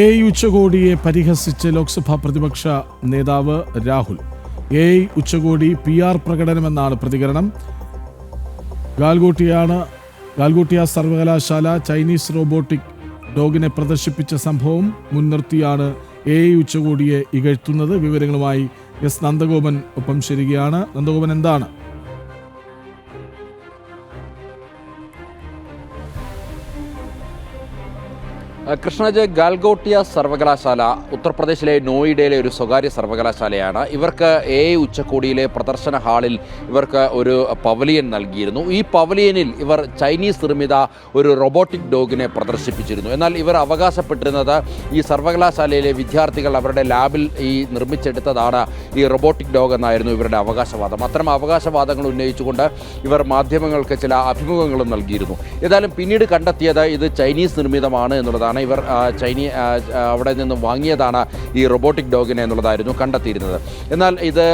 A ഉച്ചകോടിയെ പരിഹസിച്ച് ലോക്സഭാ പ്രതിപക്ഷ നേതാവ് രാഹുൽ. എ ഉച്ചകോടി പി ആർ പ്രകടനമെന്നാണ് പ്രതികരണം. ഗാൽഗോട്ടിയാണ് ഗാൽഗോട്ടിയ സർവകലാശാല ചൈനീസ് റോബോട്ടിക് ഡോഗിനെ പ്രദർശിപ്പിച്ച സംഭവം മുൻനിർത്തിയാണ് എ ഉച്ചകോടിയെ ഇകഴ്ത്തുന്നത്. വിവരങ്ങളുമായി എസ് നന്ദഗോപൻ ഒപ്പം ശരികയാണ് നന്ദഗോപൻ എന്താണ്? കൃഷ്ണജ് ഗാൽഗോട്ടിയ സർവകലാശാല ഉത്തർപ്രദേശിലെ നോയിഡയിലെ ഒരു സ്വകാര്യ സർവകലാശാലയാണ്. ഇവർക്ക് എ ഉച്ചകോടിയിലെ പ്രദർശന ഹാളിൽ ഇവർക്ക് ഒരു പവലിയൻ നൽകിയിരുന്നു. ഈ പവലിയനിൽ ഇവർ ചൈനീസ് നിർമ്മിത ഒരു റോബോട്ടിക് ഡോഗിനെ പ്രദർശിപ്പിച്ചിരുന്നു. എന്നാൽ ഇവർ അവകാശപ്പെട്ടിരുന്നത് ഈ സർവകലാശാലയിലെ വിദ്യാർത്ഥികൾ അവരുടെ ലാബിൽ ഈ നിർമ്മിച്ചെടുത്തതാണ് ഈ റോബോട്ടിക് ഡോഗ് എന്നായിരുന്നു ഇവരുടെ അവകാശവാദം. അത്തരം അവകാശവാദങ്ങൾ ഉന്നയിച്ചുകൊണ്ട് ഇവർ മാധ്യമങ്ങൾക്ക് ചില അഭിമുഖങ്ങളും നൽകിയിരുന്നു. ഏതായാലും പിന്നീട് കണ്ടെത്തിയത് ഇത് ചൈനീസ് നിർമ്മിതമാണ് എന്നുള്ളതാണ് ഇവർ ആ, ചൈനീ അവിടെ നിന്ന് വാങ്ങിയതാണ് ഈ റോബോട്ടിക് ഡോഗിനെ എന്നുള്ളതായിരുന്നു കണ്ടെത്തിയിരുന്നത്. എന്നാൽ ഇത്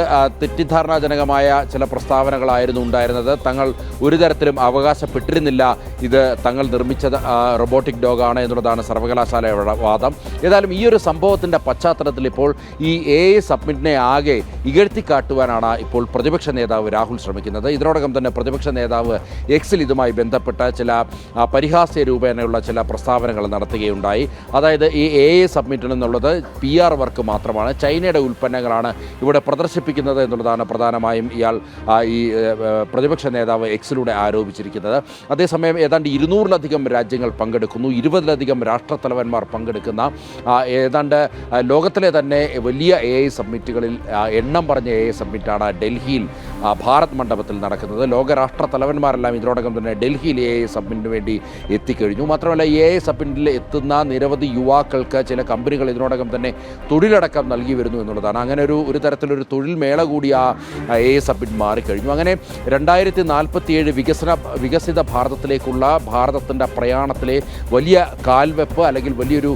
തെറ്റിദ്ധാരണാജനകമായ ചില പ്രസ്താവനകളായിരുന്നു ഉണ്ടായിരുന്നത്. തങ്ങൾ ഒരു തരത്തിലും അവകാശപ്പെട്ടിരുന്നില്ല ഇത് തങ്ങൾ നിർമ്മിച്ചത് റോബോട്ടിക് ഡോഗാണ് എന്നുള്ളതാണ് സർവകലാശാലയുടെ വാദം. ഏതായാലും ഈ ഒരു സംഭവത്തിന്റെ പശ്ചാത്തലത്തിൽ ഇപ്പോൾ ഈ എ എ സബ്മിറ്റിനെ ആകെ ഇകഴ്ത്തിക്കാട്ടുവാനാണ് ഇപ്പോൾ പ്രതിപക്ഷ നേതാവ് രാഹുൽ ശ്രമിക്കുന്നത്. ഇതിനോടകം തന്നെ പ്രതിപക്ഷ നേതാവ് എക്സിൽ ഇതുമായി ബന്ധപ്പെട്ട ചില പരിഹാസ്യ രൂപേണയുള്ള ചില പ്രസ്താവനകൾ നടത്തുകയുണ്ടായി അതായത് ഈ എ എ സബ്മിറ്റ് എന്നുള്ളത് പി ആർ വർക്ക് മാത്രമാണ്. ചൈനയുടെ ഉൽപ്പന്നങ്ങളാണ് ഇവിടെ പ്രദർശിപ്പിക്കുന്നത് എന്നുള്ളതാണ് പ്രധാനമായും ഇയാൾ ഈ പ്രതിപക്ഷ നേതാവ് എക്സിലൂടെ ആരോപിച്ചിരിക്കുന്നത്. അതേസമയം ഏതാണ്ട് ഇരുന്നൂറിലധികം രാജ്യങ്ങൾ പങ്കെടുക്കുന്നു. ഇരുപതിലധികം രാഷ്ട്രത്തലവന്മാർ പങ്കെടുക്കുന്ന ഏതാണ്ട് ലോകത്തിലെ തന്നെ വലിയ എ ഐ സബ്മിറ്റുകളിൽ എണ്ണം പറഞ്ഞ എ ഐ സബ്മിറ്റാണ് ഡൽഹിയിൽ ഭാരത് മണ്ഡപത്തിൽ നടക്കുന്നത്. ലോകരാഷ്ട്ര തലവന്മാരെല്ലാം ഇതിനോടകം തന്നെ ഡൽഹിയിൽ എ ഐ സബ്മിറ്റിന് വേണ്ടി എത്തിക്കഴിഞ്ഞു. മാത്രമല്ല എ ഐ സബ്മിറ്റിൽ എത്തുന്ന നിരവധി യുവാക്കൾക്ക് ചില കമ്പനികൾ ഇതിനോടകം തന്നെ തൊഴിലടക്കം നൽകി വരുന്നു എന്നുള്ളതാണ്. അങ്ങനെ ഒരു ഒരു തരത്തിലൊരു തൊഴിൽ മേള കൂടി ആ എ ഐ സബ്മിറ്റ് മാറിക്കഴിഞ്ഞു അങ്ങനെ രണ്ടായിരത്തി നാൽപ്പത്തിയേഴ് വികസന വികസിത ഭാരതത്തിലേക്കുള്ള ഭാരതത്തിന്റെ പ്രയാണത്തിലെ വലിയ കാൽവെപ്പ് അല്ലെങ്കിൽ വലിയൊരു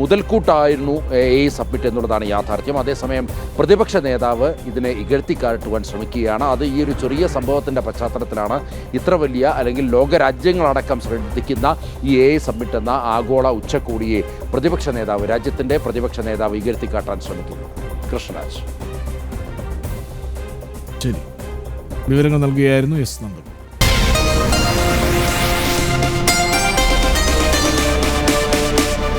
മുതൽക്കൂട്ടായിരുന്നു എ ഐ സബ്മിറ്റ് എന്നുള്ളതാണ് യാഥാർത്ഥ്യം. അതേസമയം പ്രതിപക്ഷ നേതാവ് ഇതിനെ ഇകഴ്ത്തിക്കാട്ടുവാൻ ശ്രമിക്കുകയാണ്. അത് ഈ ഒരു ചെറിയ സംഭവത്തിന്റെ പശ്ചാത്തലത്തിലാണ് ഇത്ര വലിയ അല്ലെങ്കിൽ ലോകരാജ്യങ്ങളടക്കം ശ്രദ്ധിക്കുന്ന ഈ എ സബ്മിറ്റ് എന്ന ആഗോള ഉച്ചകോടിയെ പ്രതിപക്ഷ നേതാവ് രാജ്യത്തിന്റെ പ്രതിപക്ഷ നേതാവ് ഇകഴ്ത്തിക്കാട്ടാൻ ശ്രമിക്കുന്നു. കൃഷ്ണരാജ്. ശരി. വിവരങ്ങൾ നൽകുകയായിരുന്നു എസ് നന്ദഗോപൻ